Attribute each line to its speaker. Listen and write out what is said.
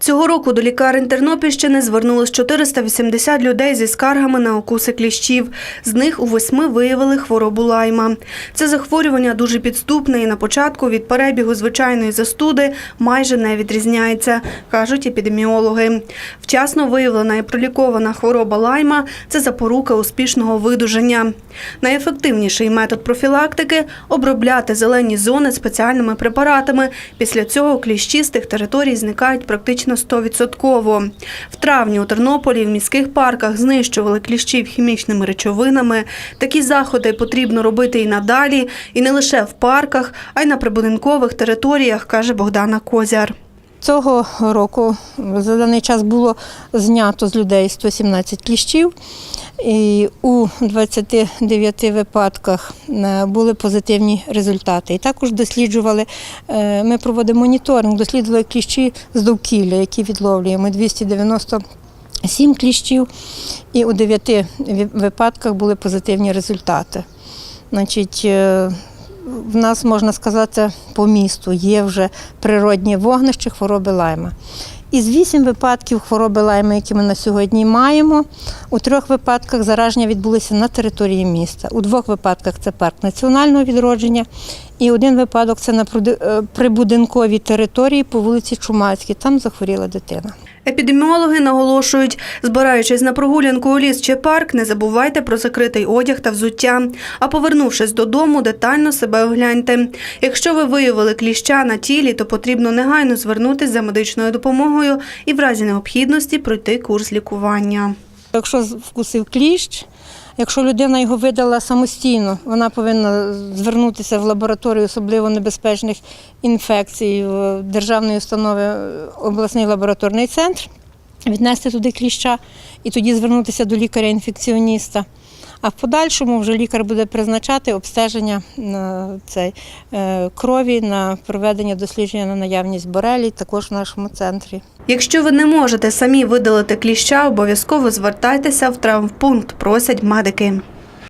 Speaker 1: Цього року до лікарень Тернопільщини звернулось 480 людей зі скаргами на укуси кліщів. З них у восьми виявили хворобу лайма. Це захворювання дуже підступне і на початку від перебігу звичайної застуди майже не відрізняється, кажуть епідеміологи. Вчасно виявлена і пролікована хвороба лайма – це запорука успішного видужання. Найефективніший метод профілактики – обробляти зелені зони спеціальними препаратами. Після цього кліщі з тих територій зникають практично 100%. В травні у Тернополі в міських парках знищували кліщів хімічними речовинами. Такі заходи потрібно робити і надалі, і не лише в парках, а й на прибудинкових територіях, каже Богдана Козяр.
Speaker 2: Цього року за даний час було знято з людей 117 кліщів, і у 29 випадках е, були позитивні результати. І також досліджували, е, ми проводимо моніторинг, досліджували кліщі з довкілля, які відловлюємо 297 кліщів, і у 9 випадках були позитивні результати. Значить, е, в нас, можна сказати, по місту є вже природні вогнища хвороби лайма. Із вісім випадків хвороби лайма, які ми на сьогодні маємо, у трьох випадках зараження відбулися на території міста. У двох випадках це парк національного відродження, і один випадок це на е, прибудинковій території по вулиці Чумацькій. Там захворіла дитина.
Speaker 1: Епідеміологи наголошують, збираючись на прогулянку у ліс чи парк, не забувайте про закритий одяг та взуття. А повернувшись додому, детально себе огляньте. Якщо ви виявили кліща на тілі, то потрібно негайно звернутися за медичною допомогою і в разі необхідності пройти курс лікування.
Speaker 2: Якщо вкусив кліщ, якщо людина його видала самостійно, вона повинна звернутися в лабораторію особливо небезпечних інфекцій в державної установи обласний лабораторний центр, віднести туди кліща і тоді звернутися до лікаря-інфекціоніста. А в подальшому вже лікар буде призначати обстеження на цей е, крові на проведення дослідження на наявність борелій, також в нашому центрі.
Speaker 1: Якщо ви не можете самі видалити кліща, обов'язково звертайтеся в травмпункт, просять медики.